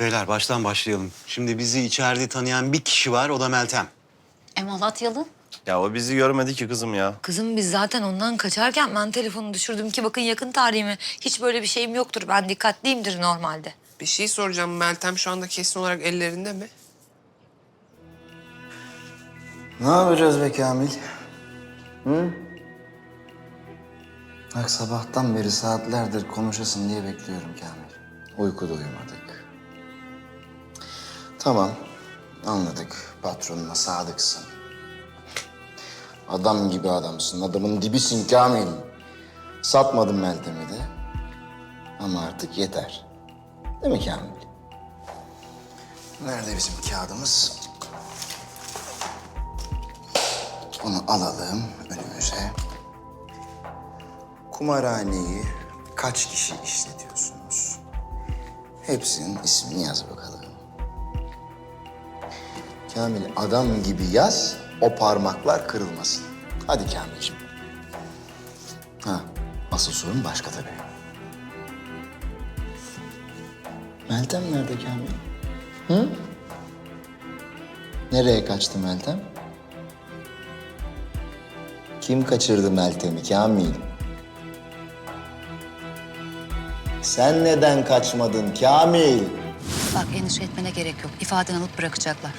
Beyler baştan başlayalım. Şimdi bizi içeride tanıyan bir kişi var, o da Meltem. E Malatyalı. Ya o bizi görmedi ki kızım ya. Kızım biz zaten ondan kaçarken ben telefonu düşürdüm ki bakın yakın tarihime hiç böyle bir şeyim yoktur. Ben dikkatliyimdir normalde. Bir şey soracağım. Meltem şu anda kesin olarak ellerinde mi? Ne yapacağız be Kamil? Hı? Bak sabahtan beri saatlerdir konuşasın diye bekliyorum Kamil. Uyku da uyumadık. Tamam, anladık. Patronuna sadıksın. Adam gibi adamsın, adamın dibisin Kamil. Satmadım Meltem'i de. Ama artık yeter. Değil mi Kamil? Nerede bizim kağıdımız? Onu alalım önümüze. Kumarhaneyi kaç kişi işletiyorsunuz? Hepsinin ismini yaz bakalım. Kamil adam gibi yaz, o parmaklar kırılmasın. Hadi Kamil'ciğim. Ha, asıl sorun başka tabii. Meltem nerede Kamil? Hı? Nereye kaçtı Meltem? Kim kaçırdı Meltem'i Kamil? Sen neden kaçmadın Kamil? Bak endişe etmene gerek yok. İfadeni alıp bırakacaklar.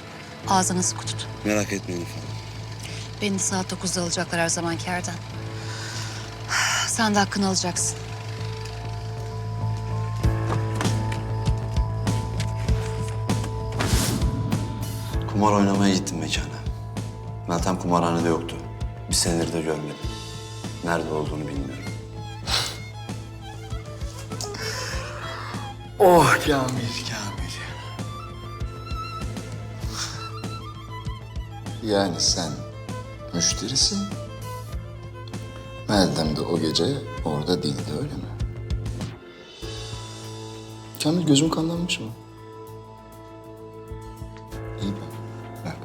Ağzını sıkı tut. Merak etmeyin efendim. Beni de saat 9'da alacaklar her zamanki yerden. Sen de hakkını alacaksın. Kumar oynamaya gittim mekana. Meltem kumarhanede yoktu. Bir senedir de görmedim. Nerede olduğunu bilmiyorum. Oh Kamil, Yani sen müşterisin. Meltem de o gece orada değildi öyle mi? Kamil gözüm kanlanmış mı? İyi bak. Bak.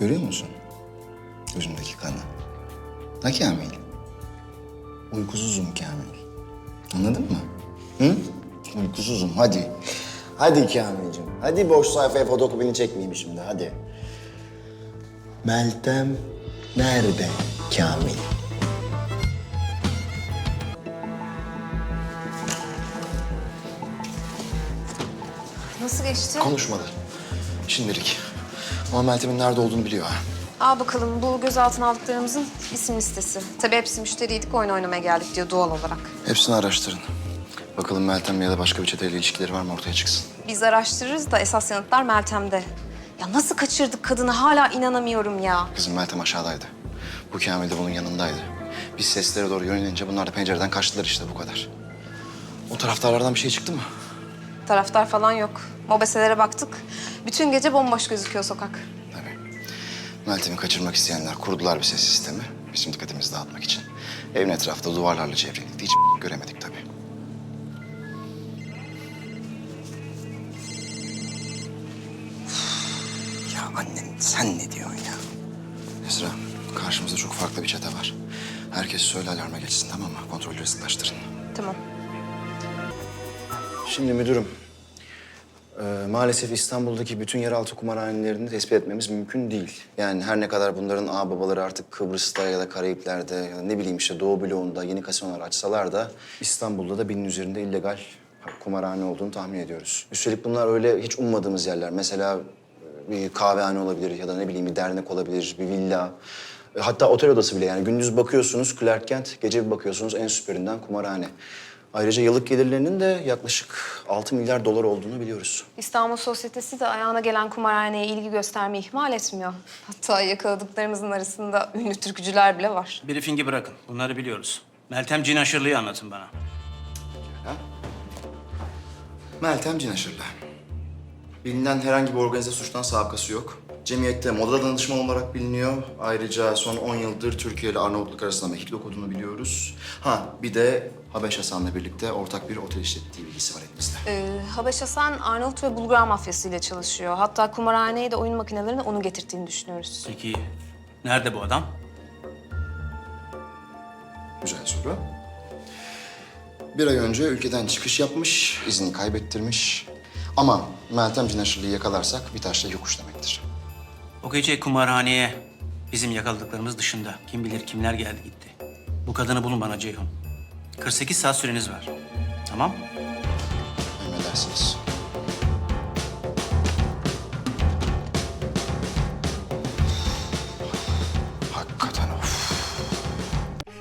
Görüyor musun? Gözümdeki kanı. Ha Kamil? Uykusuzum Kamil. Anladın mı? Hı? Uykusuzum hadi. Hadi Kamil'cim. Hadi boş sayfaya fotokopini çekmeyeyim şimdi hadi. Meltem nerede Kamil? Nasıl geçti? Konuşmadı. Şimdilik. Ama Meltem'in nerede olduğunu biliyor ha. Al bakalım bu gözaltına aldıklarımızın isim listesi. Tabii hepsi müşteriydik, oyun oynamaya geldik diyor doğal olarak. Hepsini araştırın. Bakalım Meltem ya da başka bir çeteyle ilişkileri var mı ortaya çıksın. Biz araştırırız da esas yanıtlar Meltem'de. Ya nasıl kaçırdık kadını hala inanamıyorum ya. Kızım Meltem aşağıdaydı. Bu Kamil de bunun yanındaydı. Biz seslere doğru yönelince bunlar da pencereden kaçtılar işte bu kadar. O taraftarlardan bir şey çıktı mı? Taraftar falan yok. Mobeselere baktık. Bütün gece bomboş gözüküyor sokak. Tabii. Meltem'i kaçırmak isteyenler kurdular bir ses sistemi. Bizim dikkatimizi dağıtmak için. Evin etrafında duvarlarla çevriliydi. Hiç göremedik tabii. Ya annen sen ne diyorsun ya? Esra, karşımızda çok farklı bir çete var. Herkes söyle alarma geçsin tamam mı? Kontrolleri sıklaştırın. Tamam. Şimdi müdürüm, e, maalesef İstanbul'daki bütün yeraltı kumarhanelerini tespit etmemiz mümkün değil. Yani her ne kadar bunların ağ babaları artık Kıbrıs'ta ya da Karayipler'de ya da ne bileyim işte Doğu bloğunda yeni kasinolar açsalar da İstanbul'da da binin üzerinde illegal kumarhane olduğunu tahmin ediyoruz. Üstelik bunlar öyle hiç ummadığımız yerler. Mesela bir kahvehane olabilir ya da ne bileyim bir dernek olabilir, bir villa. E, Hatta otel odası bile yani gündüz bakıyorsunuz Clark Kent, gece bir bakıyorsunuz en süperinden kumarhane. Ayrıca yıllık gelirlerinin de yaklaşık 6 milyar dolar olduğunu biliyoruz. İstanbul Sosyetesi de ayağına gelen kumarhaneye ilgi göstermeyi ihmal etmiyor. Hatta yakaladıklarımızın arasında ünlü türkücüler bile var. Briefingi bırakın. Bunları biliyoruz. Meltem cin aşırılığı anlatın bana. Meltem Cinaşırlı. Bilinen herhangi bir organize suçtan sabıkası yok. Cemiyette moda danışman olarak biliniyor. Ayrıca son 10 yıldır Türkiye ile Arnavutluk arasında mekik okuduğunu biliyoruz. Ha bir de Habeş Hasan'la birlikte ortak bir otel işlettiği bilgisi var elimizde. Ee, Habeş Hasan, Arnavut ve Bulgar mafyasıyla çalışıyor. Hatta kumarhaneye de oyun makinelerini onu getirdiğini düşünüyoruz. Peki nerede bu adam? Güzel soru. Bir ay önce ülkeden çıkış yapmış, izni kaybettirmiş. Ama Meltem Cinaşırlı'yı yakalarsak bir taşla yokuş demektir. O gece kumarhaneye bizim yakaladıklarımız dışında kim bilir kimler geldi gitti. Bu kadını bulun bana Ceyhun. 48 saat süreniz var. Tamam? Emredersiniz.